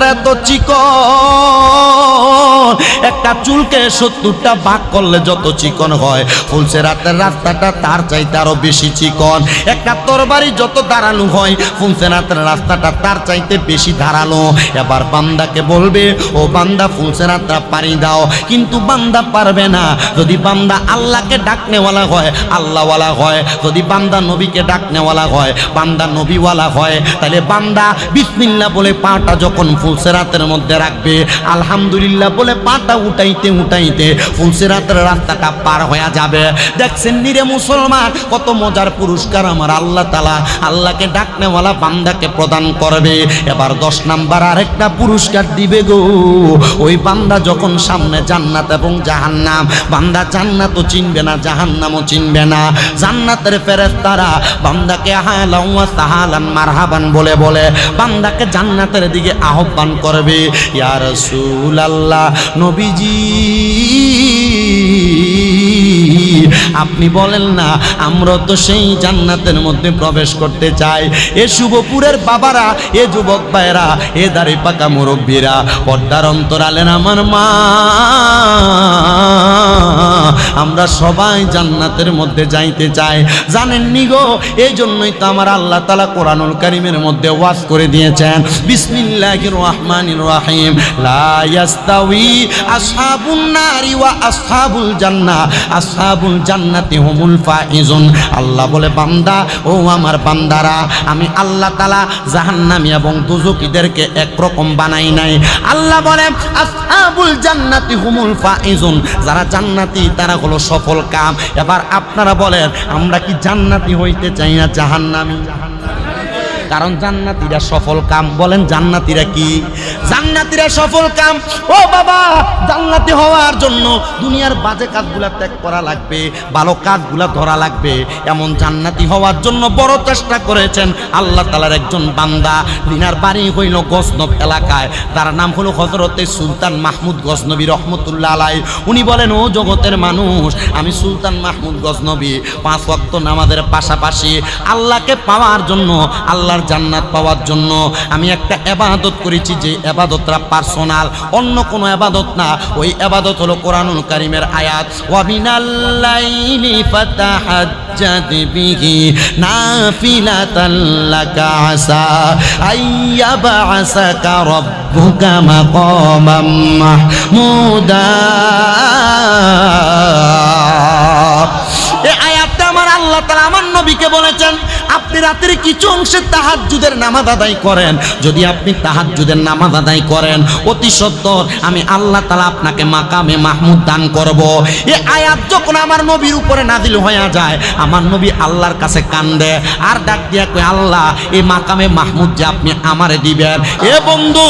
রাত্রে এত চিকন। একটা চুলকে সত্তরটা ভাগ করলে যত চিকন হয় ফুলসে রাতের রাস্তাটা, তার চাইতে আরও বেশি চিকন। একটা তরবারি যত দাঁড়ানো হয় ফুলসে রাতের রাস্তাটা, তার চাইতে বেশি ধারালো। এবার বান্দাকে বলবে, ও বান্দা ফুলসে রাতটা পারি দাও। কিন্তু বান্দা পারবে না। যদি বান্দা আল্লাহকে ডাকনেওয়ালা হয়, আল্লাহওয়ালা হয়। যদি বান্দা নবীকে ডাকনেওয়ালা হয়, বান্দা নবীওয়ালা হয়, তাহলে বান্দা বিসমিল্লা বলে পাটা যখন ফুলসেরাতের মধ্যে রাখবে। আলহামদুলিল্লাহ বলে পাটা উঠাইতে উঠাইতে ফুলসেরাতের রাস্তাটা পার হয়ে যাবে। দেখছেন নিরে মুসলমান? কত মজার পুরস্কার আমার আল্লাহ তালা আল্লাহকে ডাকনেওয়ালা বান্দাকে প্রদান করবে। এবার দশ নাম্বার আরেকটা পুরস্কার দিবে গো। ওই বান্দা যখন সামনে জান্নাত এবং জাহান্নাম, বান্দা জান্নাতও চিনবে না, জাহান্নামও চিনবে না। জান্নাতের ফেরেস্তারা বান্দাকে হালান সাহালান মারহাবান বলে বলে, বান্দাকে জান্নাতের দিকে আহ্বান করবে। ইয়ার সুল আল্লাহ নবীজি। আপনি বলেন না, আমরা তো সেই জান্নাতের মধ্যে প্রবেশ করতে চাই। এ শুভপুরের বাবারা, এ যুবক ভাইরা এ দাড়ি পাকা মুরব্বীরা, পর্দার অন্তরালেন আমার মা। আমরা সবাই জান্নাতের মধ্যে যাইতে চাই। জানেন নি গো এই জন্যই তো আমার আল্লাহ তালা কোরআনুল কারিমের মধ্যে ওয়াজ করে দিয়েছেন। বিসমিল্লাহির রহমানির রহিম। লা ইয়াস্তাউই আসহাবুন নারি ওয়া আসহাবুল জান্নাহ। আসহাবুল জান্নাতি হুমুল ফাইজুন। আল্লাহ বলে, বান্দা, ও আমার বান্দারা, আমি আল্লাহ তালা জাহান্নামী এবং দুজুকিদেরকে একরকম বানাই নাই। আল্লাহ বলে, আসহাবুল জান্নাতি হুমুল ফাইজুন। যারা জান্নাতি, তারা হলো সফল কাম। এবার আপনারা বলেন, আমরা কি জান্নাতি হইতে চাই না জাহান্নামী? কারণ জান্নাতীরা সফল কাম। বলেন জান্নাতীরা কি? জান্নাতীরা সফল কাম। ও বাবা, জান্নাতি হওয়ার জন্য দুনিয়ার বাজে কাজগুলা ত্যাগ করা লাগবে, ভালো কাজগুলা ধরা লাগবে। এমন জান্নাতি হওয়ার জন্য বড় চেষ্টা করেছেন আল্লাহ তালার একজন বান্দা। দিনার বাড়ি হইল গজনব এলাকায়। তার নাম হলো হজরতে সুলতান মাহমুদ গজনবী রহমতুল্লাহ আলাই উনি বলেন, ও জগতের মানুষ, আমি সুলতান মাহমুদ গজনবী। পাঁচ ওয়াক্ত নামাজের পাশাপাশি আল্লাহকে পাওয়ার জন্য আল্লাহর জান্নাত পাওয়ার জন্য আমি একটা এবাদত করেছি যে এবাদতটা পার্সোনাল, অন্য কোনো এবাদত না। ওই এবাদত হলো কোরআনুল কারিমের আয়াত এ আয়াতটা আমার আল্লাহ তালা আমার নবীকে বলেছেন আপনি রাতের কিছু অংশে তাহাজ্জুদের নামাজ আদায় করেন। যদি আপনি তাহাজ্জুদের নামাজ আদায় করেন, অতি সত্তর, আমি আল্লাহ তালা আপনাকে মাকামে মাহমুদ দান করব। এ আয়াত যখন আমার নবীর উপরে নাজিল হয়ে যায়, আমার নবী আল্লাহর কাছে কান্দে, আর ডাক দিয়া কই আল্লাহ, এই মাকামে মাহমুদ যে আপনি আমারে দিবেন। এ বন্ধু,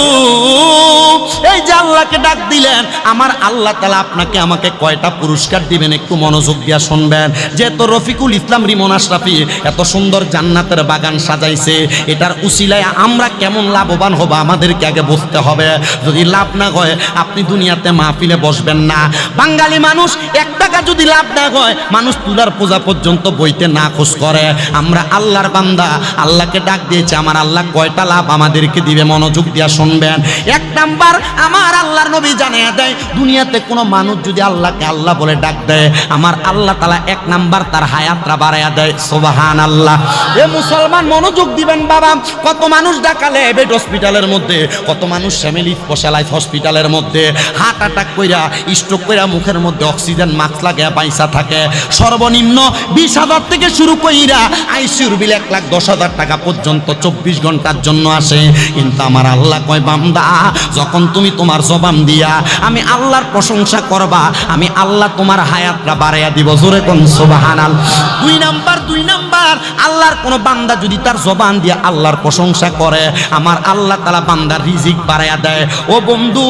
এই যে আল্লাহকে ডাক দিলেন, আমার আল্লাহ তালা আপনাকে আমাকে কয়টা পুরস্কার দিবেন একটু মনোযোগ দিয়া শুনবেন। যে তো রফিকুল ইসলাম রিমন আশরাফি, এত সুন্দর জান্নাতের বাগান সাজাইছে। এটার উসিলায় আমরা কেমন লাভবান হব আমাদেরকে আগে বুঝতে হবে। যদি লাভ না হয়, আপনি দুনিয়াতে মাহফিলে বসবেন না। বাঙালি মানুষ এক টাকা যদি লাভ না হয়, মানুষ তুলার পূজা পর্যন্ত বইতে না খোঁজ করে। আমরা আল্লাহর বান্দা, আল্লাহকে ডাক দিয়েছে, আমার আল্লাহ কয়টা লাভ আমাদেরকে দিবে মনোযোগ দিয়া শুনবেন। এক নাম্বার, আমার আল্লাহর নবী জানিয়ে দেয়, দুনিয়াতে কোনো মানুষ যদি আল্লাহকে আল্লাহ বলে ডাক দেয়, আমার আল্লাহ তালা এক নাম্বার তার হায়াতরা বাড়াইয়া দেয়। সোবাহান আল্লাহ এ মুসলমান মনোযোগ দিবেন বাবা। কত মানুষ ডাকালে বেড হসপিটালের মধ্যে, কত মানুষ ফ্যামিলি স্পেশালাইজ হসপিটালের মধ্যে। হার্ট অ্যাটাক কইরা স্ট্রোক কইরা মুখের মধ্যে অক্সিজেন মাস্ক লাগে পয়সা থাকে। সর্বনিম্ন বিশ হাজার থেকে শুরু কইরা আইসিউর বিল এক লাখ দশ হাজার টাকা পর্যন্ত চব্বিশ ঘণ্টার জন্য আসে। কিন্তু আমার আল্লাহ কয়, বান্দা, যখন তুমি তোমার জবান দিয়া, আমি আল্লাহর প্রশংসা করবা, আমি আল্লাহ তোমার হায়াতটা বাড়াইয়া দিব। জোরে কোন সোবাহানাল। দুই নাম্বার দুই নাম্বার আল্লাহর কোন বান্দা যদি তার জবান দিয়ে আল্লাহর প্রশংসা করে, আমার আল্লাহ তালা বান্দার রিজিক বাড়াইয়া দেয়। ও বন্ধু,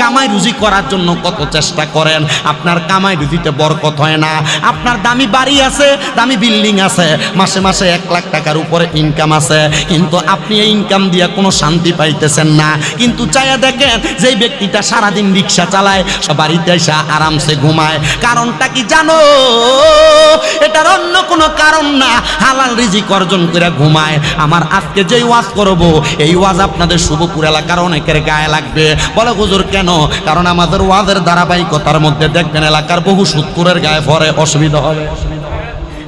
কামাই রুজি করার জন্য কত চেষ্টা করেন? আপনার কামাই রুজিতে বরকত হয় না। আপনার দামি বাড়ি আছে, দামি বিল্ডিং আছে, মাসে মাসে এক লাখ টাকার উপরে ইনকাম আছে, কিন্তু আপনি এই ইনকাম দিয়ে কোনো শান্তি পাইতেছেন না। কিন্তু চাইয়া দেখেন, যেই ব্যক্তিটা সারাদিন রিক্সা চালায়, সে বাড়িতে এসে আরামসে ঘুমায়। কারণটা কি জানো? এটার অন্য কোনো কারণ না, হালাল রিজিক অর্জন করে ঘুমায়। আমার আজকে যেই ওয়াজ করব, এই ওয়াজ আপনাদের শুভপুর এলাকার অনেকের গায়ে লাগবে। বলে, হুজুর, কেন? কারণ আমাদের ওয়াজের ধারাবাহিকতার মধ্যে দেখবেন এলাকার বহু সুৎকুরের গায়ে ভরে অসুবিধা হবে।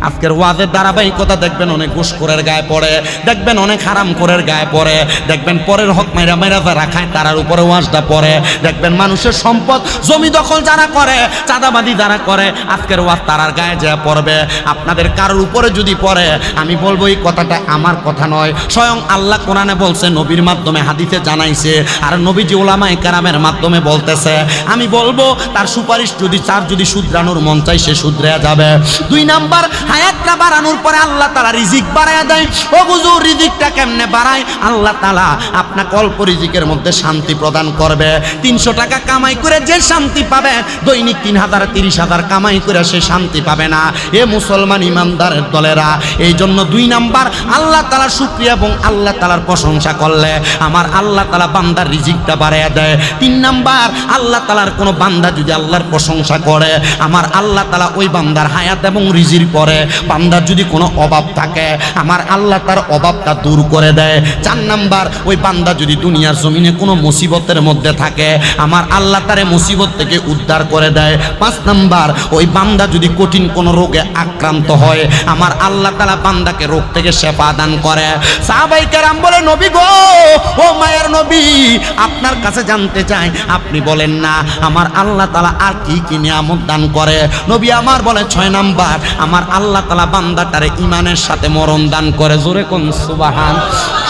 আজকের ওয়াজের ধারাবাহিকতা দেখবেন অনেক ঘুষখোরের গায়ে পড়ে, দেখবেন অনেক হারাম করের গায়ে পড়ে, দেখবেন পরের হক মাইরা মাইরা যারা খায় তারার উপরে ওয়াজটা পড়ে, দেখবেন মানুষের সম্পদ জমি দখল যারা করে চাঁদাবাদি যারা করে, আজকের ওয়াজ তারার গায়ে যা পড়বে, আপনাদের কারোর উপরে যদি পড়ে, আমি বলব এই কথাটা আমার কথা নয়, স্বয়ং আল্লাহ কোরআনে বলছে, নবীর মাধ্যমে হাদিসে জানাইছে, আর নবীজি ওলামায়ে কারামের মাধ্যমে বলতেছে, আমি বলব তার সুপারিশ যদি তার যদি শুধরানোর মন চাই সে শুধরে যাবে। দুই নাম্বার হায়াতটা বাড়ানোর পরে আল্লাহ তালা রিজিক বাড়ায় দেয়। ও বুঝু রিজিকটা কেমনে বাড়ায়? আল্লাহ তালা আপনাকে অল্প রিজিকের মধ্যে শান্তি প্রদান করবে। তিনশো টাকা কামাই করে যে শান্তি পাবে, দৈনিক তিন হাজার, তিরিশ হাজার কামাই করে সে শান্তি পাবে না। এ মুসলমান ইমানদারের দলেরা, এই জন্য দুই নাম্বার, আল্লাহ তালার শুক্রিয়া এবং আল্লাহ তালার প্রশংসা করলে। আমার আল্লাহ তালা বান্দার রিজিকটা বাড়াইয়া দেয়। তিন নাম্বার, আল্লাহ তালার কোনো বান্দা যদি আল্লাহর প্রশংসা করে, আমার আল্লাহ তালা ওই বান্দার হায়াত এবং রিজির পরে বান্দার যদি কোনো অভাব থাকে, আমার আল্লাহ তার অভাবটা দূর করে দেয়। চার নাম্বার, ওই বান্দা যদি দুনিয়ার জমিনে কোনো মুসিবতের মধ্যে থাকে, আমার আল্লাহ তারে মুসিবত থেকে উদ্ধার করে দেয়। পাঁচ নাম্বার, ওই বান্দা যদি কঠিন কোনো রোগে আক্রান্ত হয়, আমার আল্লাহ তালা বান্দাকে রোগ থেকে সেবা দান করে। সাহাবাই কেরাম বলে, নবী গো, ও মায়ের নবী, আপনার কাছে জানতে চাই, আপনি বলেন না, আমার আল্লাহ তালা আর কি কি নিয়ামত দান করে? নবী আমার বলে, ছয় নাম্বার, আমার আল্লাহ তালা বান্দাটারে ইমানের সাথে মরণ দান করে। জোরে কোন সুবাহান।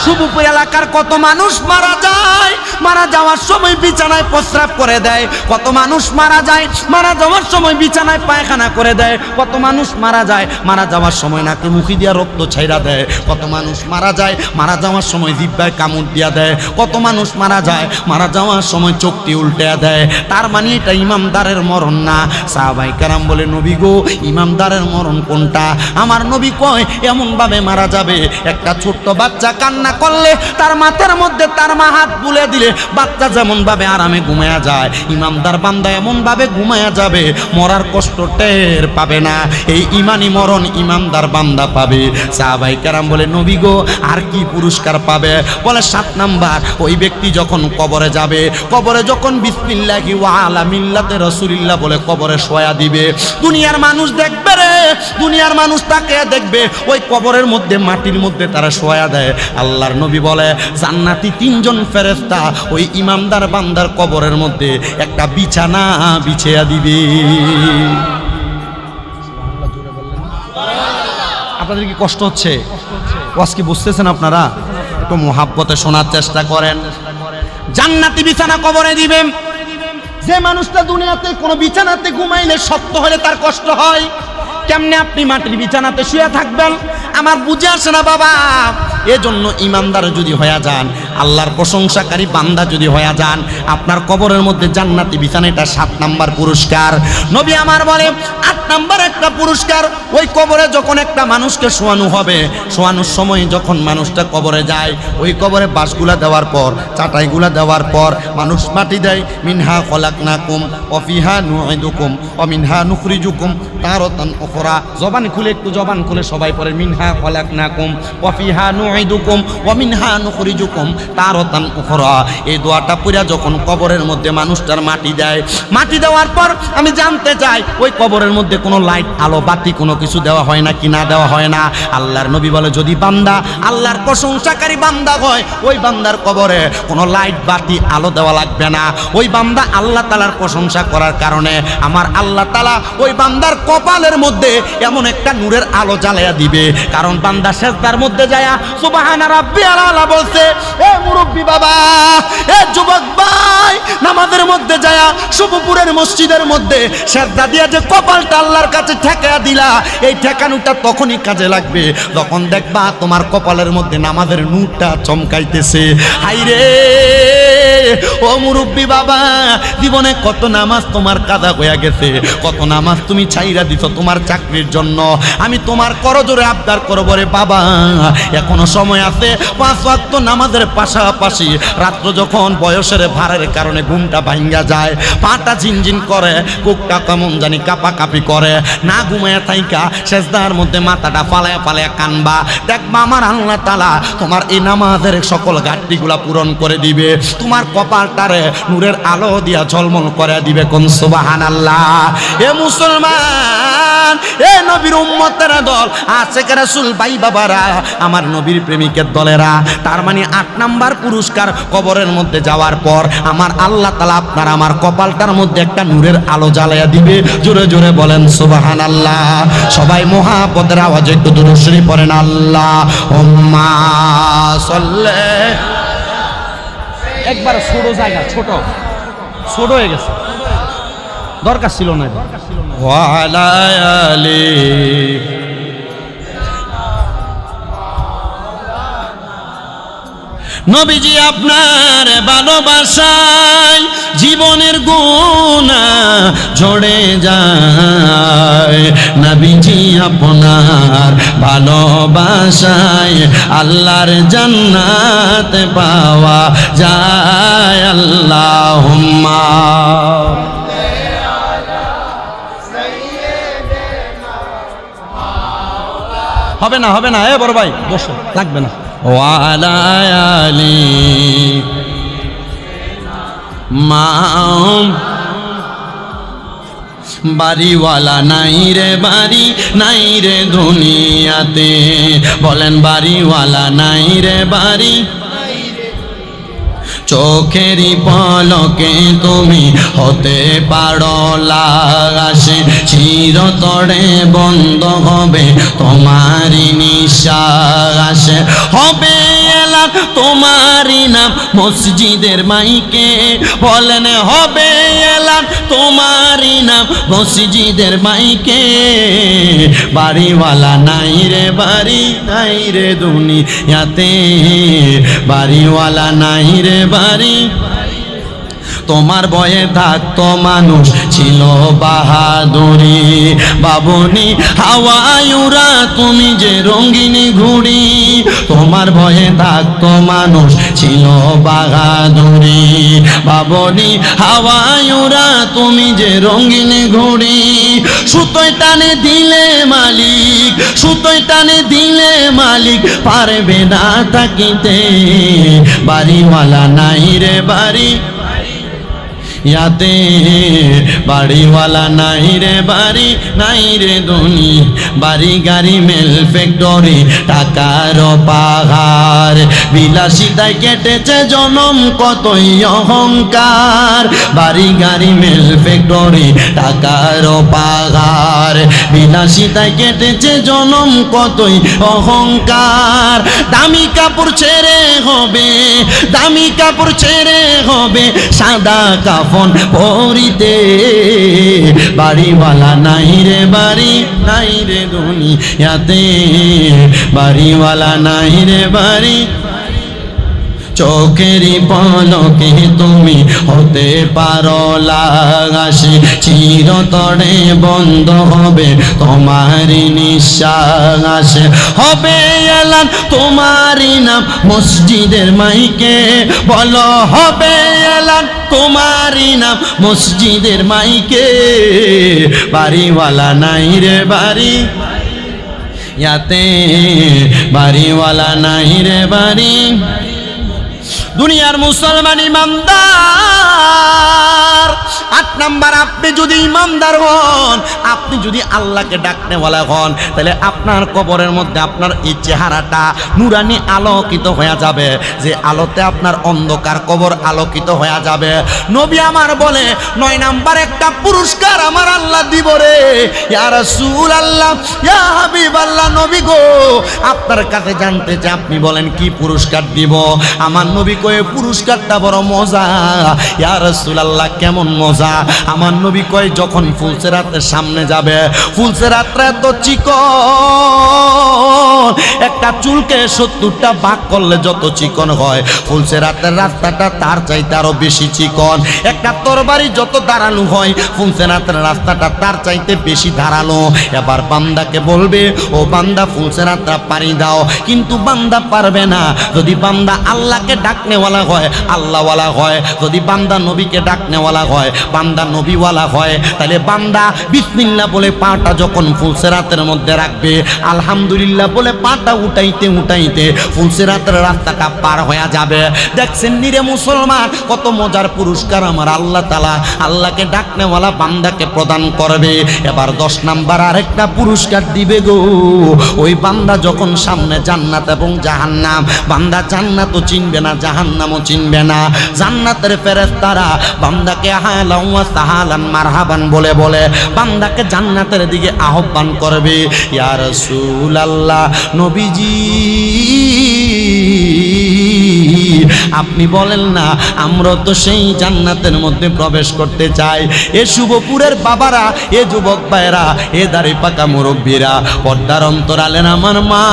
সুবুপুর এলাকার কত মানুষ মারা যায়, মারা যাওয়ার সময় বিছানায় প্রস্রাব করে দেয়। কত মানুষ মারা যায়, মারা যাওয়ার সময় বিছানায় পায়খানা করে দেয়। কত মানুষ মারা যায়, মারা যাওয়ার সময় নাকি মুখি দিয়া রক্ত ছাইরা দেয়। কত মানুষ মারা যায়, মারা যাওয়ার সময় জিব্বায় কামড় দিয়া দেয়। কত মানুষ মারা যায়, মারা যাওয়ার সময় চোখটি উল্টে দেয়। তার মানে এটা ইমামদারের মরণ না। সাহাবাই কারাম বলে, নবী গো, ইমামদারের মরণ কোনটা আমার নবী কয় এমন ভাবে মারা যাবে। একটা ছোট্ট বাচ্চা কান্না করলে তার মাথার মধ্যে তার মা হাত বুলে দিলে বাচ্চা যেমন ভাবে আরামে ঘুমায়া যায় ইমামদার বান্দা এমন ভাবে ঘুমায়া যাবে, মরার কষ্ট টের পাবে না। এই ইমানি মরণ ইমামদার বান্দা পাবে। সাহাবাই কারাম বলে, নবী গো, আর কি পুরস্কার পাবে? বলে, সাত নাম্বার, ওই ব্যক্তি যখন কবরে যাবে, কবরে যখন বিসমিল্লাহি ওয়া আলা মিল্লাতে রাসূলিল্লাহ বলে কবরে শোয়া দিবে। দুনিয়ার মানুষ দেখবে রে দুনিয়ার মানুষ তাকে দেখবে, ওই কবরের মধ্যে, মাটির মধ্যে তারা শোয়া দেয়। আল্লাহর নবী বলে, জান্নাতি তিনজন ফেরেশতা ওই ইমামদার বান্দার কবরের মধ্যে একটা বিছানা বিছিয়ে দিবে। আপনাদের কি কষ্ট হচ্ছে? ওয়াজ কি বুঝতেছেন আপনারা? একটু মোহাব্বতে শোনার চেষ্টা করেন। জান্নাতি বিছানা কবরে দিবেন যে মানুষটা দুনিয়াতে কোনো বিছানাতে ঘুমাইলে শক্ত হলে তার কষ্ট হয়। কেমনে আপনি মাটির বিছানাতে শুয়ে থাকবেন? আমার বুঝে আসে না বাবা। এজন্য ইমানদার যদি হয়ে যান আল্লাহর প্রশংসাকারী বান্দা যদি হয়ে যান, আপনার কবরের মধ্যে জান্নাতি বিছানা, এটা সাত নাম্বার পুরস্কার। নবী আমার বলে, আট নাম্বার একটা পুরস্কার, ওই কবরে যখন একটা মানুষকে শোয়ানো হবে, শোয়ানোর সময় যখন মানুষটা কবরে যায়, ওই কবরে বাঁশগুলা দেওয়ার পর, চাটাইগুলা দেওয়ার পর, মানুষ মাটি দেয়, মিনহা খলাক নাকুম অফিহা নুকুম অমিনহা নুখরিজুকুম তারতান ওখরা জবান খুলে, একটু জবান খুলে সবাই পরে মিনহা খলাক নাকুম অফিহা নুইদুকুম অমিনহা নুখরিজুকুম তারতান ওখরা এই দোয়াটা পুরা যখন কবরের মধ্যে মানুষটার মাটি দেয়, মাটি দেওয়ার পর আমি জানতে চাই, ওই কবরের মধ্যে কোনো লাইট, আলো, বাতি কোনো কিছু দেওয়া হয় না কি না দেওয়া হয় না? আল্লাহর নবী বলে, যদি বান্দা, আল্লাহর প্রশংসাকারী বান্দা হয়, ওই বান্দার কবরে কোনো লাইট, বাতি, আলো দেওয়া লাগবে না। ওই বান্দা আল্লাহ তালার প্রশংসা করার কারণে আমার আল্লাহ তালা ওই বান্দার কপালের মধ্যে এমন একটা নূরের আলো জ্বালাইয়া দিবে। কারণ বান্দা শেষদার মধ্যে যায়া সুবাহানা রাব্বি আলা বলছে, এ মুরব্বী বাবা, এ যুবক ভাই, নামাজের মধ্যে যায়া শুভপুরের মসজিদের মধ্যে শ্রদ্ধা দিয়া যে কপালটা আল্লাহর কাছে ঠেকা দিলা, এই ঠেকানোটা তখনই কাজে লাগবে। তখন দেখবা তোমার কপালের মধ্যে নামাজের নূরটা চমকাইতেছে। হাইরে ও মুরব্বী বাবা, জীবনে কত নামাজ তোমার কাদা হয়ে গেছে? কত নামাজ তুমি ছাইরা দিছ তোমার চাকরির জন্য? আমি তোমার করজোরে আবদার করব রে বাবা। এখনও সময় আছে, পাঁচ ওয়াক্ত নামাজের পাশাপাশি রাত্র যখন বয়সের ভারের কারণে ঘুমটা ভাঙ্গা যায়, পাটা ঝিনঝিন করে কুকটা কেমন জানি কাপা কাপি করে। না ঘুমায় থাইকা শেষদার মধ্যে মাথাটা ফালায় ফালায় কানবা। দেখবা আমার আল্লাহ তালা তোমার এই নামাজের সকল ঘাটতিগুলা পূরণ করে দিবে। তোমার কপালটারে নূরের আলো দিয়া ঝলমল করে দিবে কোন সুবাহান আল্লাহ এ মুসলমান, এ নবীর উম্মতের দল আছে রাসূল ভাই বাবারা, আমার নবীর প্রেমিকের দলেরা, তার মানে আট নাম্বার পুরস্কার কবরের মধ্যে যাওয়ার পর আমার আল্লাহ তালা আপনার আমার কপালটার মধ্যে একটা নূরের আলো জ্বালাইয়া দিবে। জোরে জোরে বলেন সুবাহান আল্লাহ সবাই মহাপদের আওয়াজে একটু দুরুশ্রী পড়েন আল্লাহ ওম্মা সল্লে একবার ছোট জায়গা ছোট। ছোট হয়ে গেছে। দরকার ছিল না দরকার ছিল আলি নবীজি আপনার ভালোবাসায় জীবনের গুণা ঝরে যায়। নবীজি আপনার ভালোবাসায় আল্লাহর জান্নাত পাওয়া যায়। আল্লাহ হবে না হবে না, এ বড় ভাই, বসো, লাগবে না। ওয়ালায়ালি মাম। বাড়িওয়ালা নাই রে বাড়ি নাই রে দুনিয়াতে। বলেন বাড়িওয়ালা নাই রে বাড়ি। চোখেরই পলকে তুমি হতে পারো লাগাসে চিরতরে বন্ধ হবে তোমারই নিঃশ্বাস। হবে এলাম তোমারই নাম মসজিদের মাইকে। বলেন, হবে এলাম তোমারই নাম মসজিদের মাইকে। বাড়িওয়ালা নাই রে, বাড়ি নাই রে দুনিয়াতে। বাড়িওয়ালা নাই রে বাড়ি তোমার বয়ে থাকতো মানুষ ছিল বাহাদুরি। বাবনি হাওয়ায়ুরা তুমি যে রঙ্গিনী ঘুড়ি। তোমার ভয়ে থাকতো মানুষ ছিল বাহাদুরি। বাবনি হাওয়ায়ুরা তুমি যে রঙ্গিনী ঘুড়ি। সুতোয় টানে দিলে মালিক, সুতোয় টানে দিলে মালিক পারবে না থাকিতে বাড়িওয়ালা নাই রে বাড়ি। ইয়াতে বাড়িওয়ালা নাই রে বাড়ি, নাই রে ধনী। বাড়ি গাড়ি, মেল ফ্যাক্টরি, টাকার পাহাড়। বিলাসিতায় কেটেছে জনম, কতই অহংকার। বাড়ি গাড়ি, মেল ফ্যাক্টরি, টাকার পাহাড়। বিলাসিতায় কেটেছে জনম কতই অহংকার। দামি কাপড় ছেড়ে হবে, দামি কাপড় ছেড়ে হবে, সাদা কাফন পরিতে। বাড়িওয়ালা নাই রে, বাড়ি নাই রে দুনিয়াতে বাড়িওয়ালা নাই রে, বাড়ি চোখেরই পলকে তুমি হতে পারো লাগাসে চিরতরে বন্ধ হবে তোমারই নিঃশ্বাস। হবে এলান তোমারই নাম মসজিদের মাইকে, বলো হবে এলান তোমারই নাম মসজিদের মাইকে। বাড়িওয়ালা নাই রে বাড়ি, ইয়াতে বাড়িওয়ালা নাই রে বাড়ি। দুনিয়ার মুসলমান ইমানদার। আট নাম্বার, আপনি যদি ইমানদার হন, আপনি যদি আল্লাহকে ডাকনেওয়ালা হন, তাহলে আপনার কবরের মধ্যে আপনার এই চেহারাটা নুরানি আলোকিত হয়ে যাবে। যে আলোতে আপনার অন্ধকার কবর আলোকিত হয়ে যাবে। নবী আমার বলে, নয় নাম্বার, একটা পুরস্কার আমার আল্লাহ দিব রে। ইয়া রাসূল আল্লাহ ইয়া হাবিব আল্লাহ নবী গো, আপনার কাছে জানতে চাই, আপনি বলেন, কি পুরস্কার দিব? আমার নবী কয়ে, পুরস্কারটা বড় মজা। ইয়া রাসূল আল্লাহ কেমন মজা? মজা। আমার নবী কয়, যখন ফুলসেরাতের সামনে যাবে, ফুলসেরাতটা এত চিকন। একটা চুলকে সত্তরটা ভাগ করলে যত চিকন হয় ফুলসে রাতের রাস্তাটা তার চাইতে আরও বেশি চিকন। একটা তরবারি যত দাঁড়ানো হয় ফুলসে রাতের রাস্তাটা তার চাইতে বেশি ধারালো। এবার বান্দাকে বলবে, ও বান্দা, ফুলসেরাতটা পাড়ি দাও। কিন্তু বান্দা পারবে না। যদি বান্দা আল্লাহকে ডাকনেওয়ালা হয়, আল্লাহওয়ালা হয়। যদি বান্দা নবীকে ডাকনেওয়ালা হয় বান্দা নবীওয়ালা হয়, তাহলে বান্দা বিসমিল্লাহ বলে পাটা যখন ফুলসেরাতের মধ্যে রাখবে, আলহামদুলিল্লাহ বলে পাটা উঠাইতে উঠাইতে ফুলসেরাতের রাস্তাটা পার হয়ে যাবে। দেখছেন নিরে মুসলমান, কত মজার পুরস্কার আমার আল্লাহ তালা আল্লাহকে ডাকনেওয়ালা বান্দাকে প্রদান করবে। এবার দশ নাম্বার আরেকটা পুরস্কার দিবে গো। ওই বান্দা যখন সামনে জান্নাত এবং জাহান্নাম, বান্দা জান্নাতও চিনবে না, জাহান্নামও চিনবে না। জান্নাতের ফেরেশতারা বান্দাকে সাহালান মারহাবান বলে বলে, বান্দাকে জান্নাতের দিকে আহ্বান করবে। ইয়া রাসূলুল্লাহ, নবীজি, আপনি বলেন না, আমরা তো সেই জান্নাতের মধ্যে প্রবেশ করতে চাই। এ শুভপুরের বাবারা, এ যুবক ভাইরা এ দাড়ি পাকা মুরব্বীরা, পর্দার অন্তরালেন আমার মা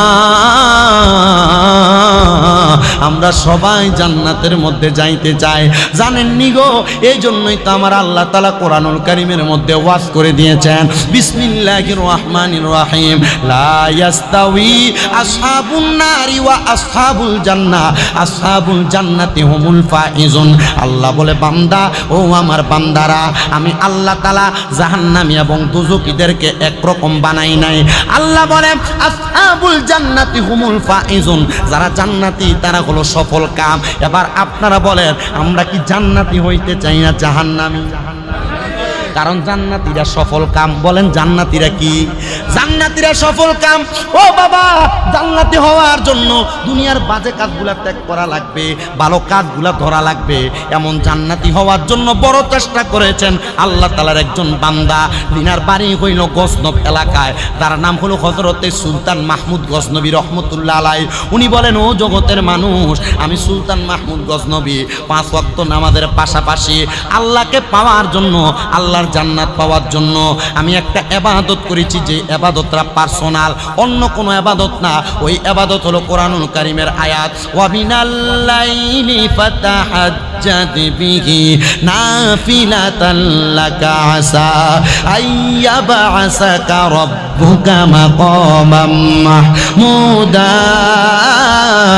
আমরা সবাই জান্নাতের মধ্যে যাইতে চাই। জানেন নি গো? এই জন্যই তো আমার আল্লাহ তালা কোরআনুল কারিমের মধ্যে ওয়াজ করে দিয়েছেন। বিসমিল্লাহির রহমানির রহিম। লা ইয়াস্তাউই আসহাবুন নারি ওয়া আসহাবুল আল্লাহ বলে, বান্দা, ও আমার বান্দারা, আমি আল্লাহ তালা জাহান্নামী এবং দুজকিদেরকে একরকম বানাই নাই। আল্লাহ বলে, আসহাবুল জান্নাতি হুমুল ফাইজুন। যারা জান্নাতি, তারা হলো সফল কাম। এবার আপনারা বলেন আমরা কি জান্নাতি হইতে চাই না জাহান্নামী? কারণ জান্নাতীরা সফল কাম। বলেন জান্নাতীরা কি? জান্নাতীরা সফল কাম। ও বাবা, জান্নাতি হওয়ার জন্য দুনিয়ার বাজে কাজগুলা ত্যাগ করা লাগবে, ভালো কাজগুলা ধরা লাগবে। এমন জান্নাতি হওয়ার জন্য বড় চেষ্টা করেছেন আল্লাহ তালার একজন বান্দা। দিনার বাড়ি হইল গজনব এলাকায়। তার নাম হলো হজরতে সুলতান মাহমুদ গজনবী রহমতুল্লাহ আলাই। উনি বলেন, ও জগতের মানুষ, আমি সুলতান মাহমুদ গজনবী। পাঁচ ওয়াক্ত নামাজের পাশাপাশি আল্লাহকে পাওয়ার জন্য আল্লাহর জান্নাত পাওয়ার জন্য আমি একটা এবাদত করেছি যে এবাদতটা পার্সোনাল, অন্য কোনো এবাদত না। ওই এবাদত হলো কোরআনুল কারিমের আয়াত ওয়াবিনাল্লাইলি ফাতাহাজ্জাদ বিহি নাফিলাতান লাকা আসা আইয়াবাসাকা রাব্বুকা মাকামাম মাহমুদা।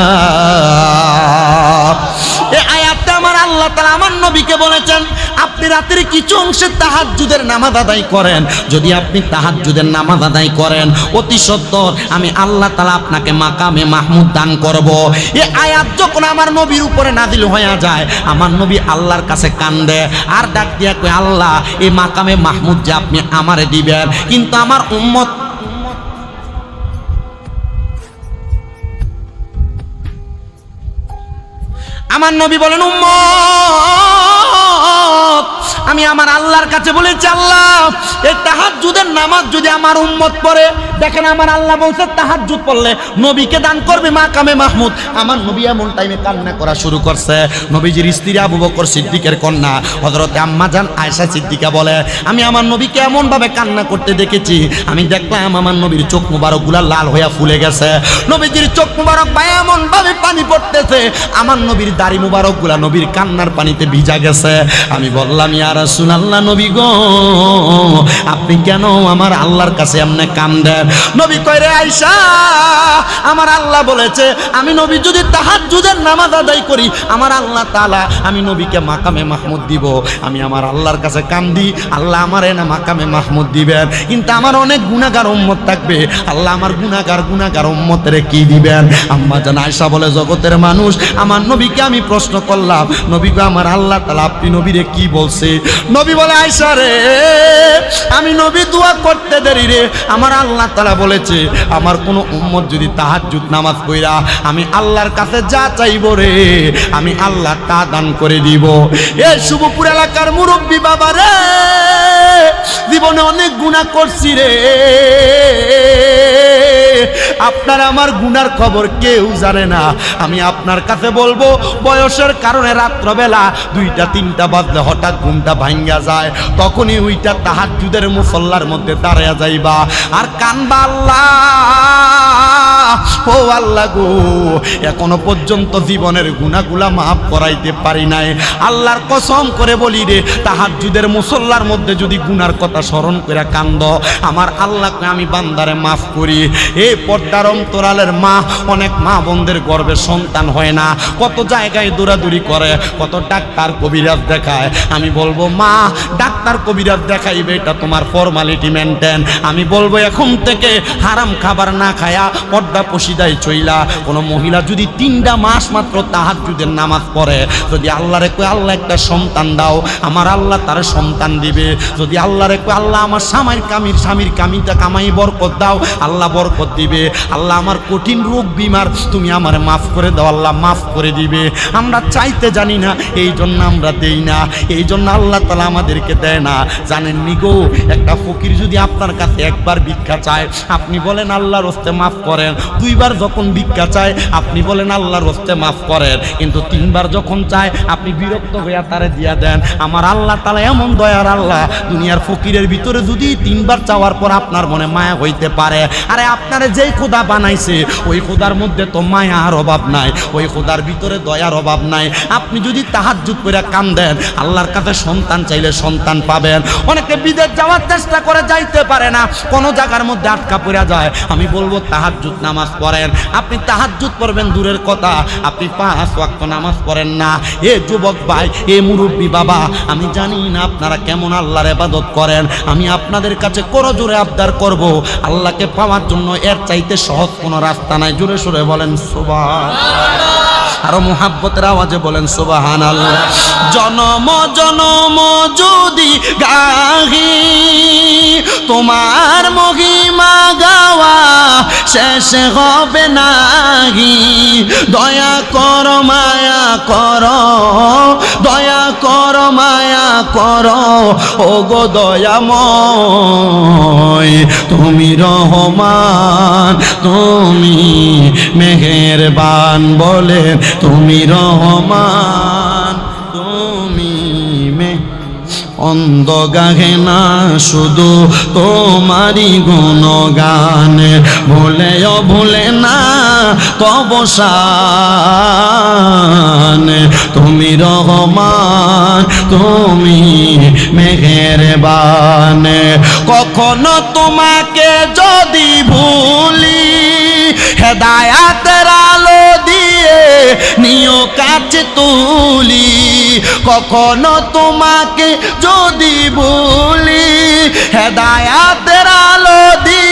আমার আল্লাহ তাআলা আমার নবীকে বলেছেন, আপনি রাতের কিছু অংশে তাহাজ্জুদের নামাজ আদায় করেন। যদি আপনি তাহাজ্জুদের নামাজ আদায় করেন, অতি সত্তর আমি আল্লাহ তাআলা আপনাকে মাকামে মাহমুদ দান করব। এ আয়াত যখন আমার নবীর উপরে নাজিল হয়ে যায়, আমার নবী আল্লাহর কাছে কান্দে, আর ডাক দিয়া কয়, আল্লাহ এই মাকামে মাহমুদ যে আপনি আমারে দিবেন, কিন্তু আমার উম্মত আমার নবী বলেন উম্মত! আমি আমার আল্লাহর কাছে বলেছি, আল্লাহ, এই তাহাজ্জুদের নামাজ যদি আমার উম্মত পড়ে, দেখেন আমার আল্লাহ বলছে, তাহাজ্জুদ পড়লে নবীকে দান করবে মা কামে মাহমুদ। আমার নবী এমন টাইমে কান্না করা শুরু করছে। নবীজির স্ত্রী আবু বকর সিদ্দিকের কন্যা, হযরতে আম্মা জান আয়েশা সিদ্দিকা বলে, আমি আমার নবীকে এমনভাবে কান্না করতে দেখেছি, আমি দেখলাম আমার নবীর চোখ মুবারকগুলা লাল হইয়া ফুলে গেছে। নবীজির চোখ মুবারক ভাই এমনভাবে পানি পড়তেছে, আমার নবীর দাড়ি মুবারকগুলা নবীর কান্নার পানিতে ভিজা গেছে। আমি বললাম ইয়া রাসূলুল্লাহ নবী গো, আপনি কেন আমার আল্লাহর কাছে এমনে কান্দেন? নবী কয়, রে আয়েশা, আমার আল্লাহ বলেছে, আমি নবী যদি তাহাজ্জুদের নামাজ আদায় করি, আমার আল্লাহ তাআলা, আমি নবীকে মাকামে মাহমুদ দিব। আমি আমার আল্লাহর কাছে কান্দি, আল্লাহ আমারে না মাকামে মাহমুদ দিবেন। কিন্তু আমার অনেক গুণাগার উম্মত থাকবে। আল্লাহ আমার গুণাগার গুণাগার উম্মতের কি দিবেন? আম্মা জান আয়েশা বলে, জগতের মানুষ, আমার নবীকে আমি প্রশ্ন করলাম, নবী গো, আমার আল্লাহ তাআলা, আপনি নবীরে কি বলছে? নবী বলে, আয়েশা রে, আমি নবী দোয়া করতে দেরি রে। আমার আল্লাহ তাআলা বলেছে, আমার কোনো উম্মত যদি তাহাজ্জুদ নামাজ কইরা আমি আল্লাহর কাছে যা চাইব রে, আমি আল্লাহ তা দান করে দিব। এ শুভপুর এলাকার মুরব্বী বাবা রে জীবনে অনেক গুণা করছি রে। আপনার আমার গুনার খবর কেউ জানে না। আমি আপনার কাছে বলব, বয়সের কারণে রাত্রবেলা দুইটা, তিনটা বাজলে হঠাৎ ঘুমটা ভাঙ্গা যায়। তখনই ওইটা তাহাজ্জুদের মুসল্লার মধ্যে দাঁড়ায়া যাইবা। আর কানবা ও আল্লাহ গো, এখনও পর্যন্ত জীবনের গুণাগুলা মাফ করাইতে পারি নাই। আল্লাহর কসম করে বলি রে, তাহাজ্জুদের মুসল্লার মধ্যে যদি গুনার কথা স্মরণ করে কান্দ, আমার আল্লাহকে আমি বান্দারে মাফ করি। এই পর্দার অন্তরালের মা, অনেক মা বোনদের গর্বে সন্তান হয় না। কত জায়গায় দৌড়াদৌড়ি করে, কত ডাক্তার কবিরাজ দেখায়। আমি বলব, মা, ডাক্তার কবিরাজ দেখাইবে, এটা তোমার ফর্মালিটি মেনটেন আমি বলব, এখন থেকে হারাম খাবার না খায়া পর্দা পশিদায় চইলা, কোনো মহিলা যদি তিনটা মাস মাত্র তাহাজ্জুদের নামাজ পড়ে, যদি আল্লাহরে কই আল্লাহ একটা সন্তান দাও, আমার আল্লাহ তার সন্তান দিবে। যদি আল্লাহরে কই আল্লাহ আমার স্বামীর কামির, স্বামীর কামিটা কামাই বরকত দাও, আল্লাহ বরকত দিবে। আল্লাহ আমার কঠিন রোগ বিমার তুমি আমার মাফ করে দাও, আল্লাহ মাফ করে দিবে। আমরা চাইতে জানি না, এই জন্য আমরা দেই না। এই জন্য আল্লাহ তালা আমাদেরকে দেয় না। জানেন গো, একটা ফকির যদি আপনার কাছে একবার ভিক্ষা চায়, আপনি বলেন আল্লাহর হস্তে মাফ করেন। দুইবার যখন ভিক্ষা চায়, আপনি বলেন আল্লাহর হস্তে মাফ করেন। কিন্তু তিনবার যখন চায়, আপনি বিরক্ত হইয়া তারে দিয়া দেন। আমার আল্লাহ তালা এমন দয়ার আল্লাহ, দুনিয়ার ফকিরের ভিতরে যদি তিনবার চাওয়ার পর আপনার মনে মায়া হইতে পারে। আরে আপনারে যেই খোদা বানাইছে। ওই খোদার মধ্যে তো মায়ার অভাব নাই, ওই খোদার ভিতরে দয়ার অভাব নাই। আপনি যদি তাহাজ্জুদ করে কান্দেন, আল্লাহর কাছে সন্তান চাইলে সন্তান পাবেন। অনেকে বিদেশ যাওয়ার চেষ্টা করে, যাইতে পারে না। কোনো জায়গার মধ্যে আটকা পড়ে যায়। আমি বলব, তাহাজ্জুদ নামাজ পড়েন। আপনি তাহাজ্জুদ পড়বেন, দূরের কথা। আপনি পাঁচ ওয়াক্ত নামাজ পড়েন না। এ যুবক ভাই, এ মুরব্বী বাবা, আমি জানি না আপনারা কেমন আল্লাহর ইবাদত করেন। আমি আপনাদের কাছে করজোরে আবদার করব। আল্লাহকে পাওয়ার জন্য এর চাইতে সহজ কোনো রাস্তা নাই। জোরে সোরে বলেন সুবহান। আরও মোহাব্বতের আওয়াজে বলেন সুবাহান জনম জনম যদি গাহি, তোমার মহিমা গাওয়া শেষ হবে নাহি। দয়া কর, মায়া কর, দয়া কর, মায়া কর ও গো দয়াময়, তুমি রহমান, তুমি মেহেরবান বলেন তুমি রহমান, তুমি মে অন্ধ গাহে না, শুধু তোমারই গুণগান। ভুলেও ভুলে না তবসান তুমি রহমান, তুমি মেহেরবান। কখনো তোমাকে যদি ভুলি হেদায়াতের আলো দিয়ে নিও কাছে তুলি কখনো তোমাকে যদি ভুলি হেদায়াতের আলো দিয়ে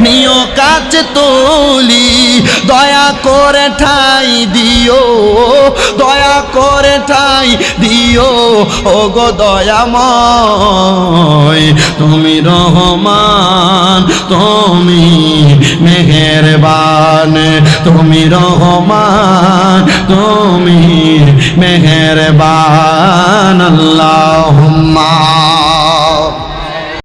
নিও কাছে তুলি, দয়া করে ঠাই দিও, দয়া করে ঠাই দিও ও গো দয়াময়, তুমি রহমান, তুমি মেহেরবান, তুমি রহমান, তুমি মেহেরবান, আল্লাহুম্মা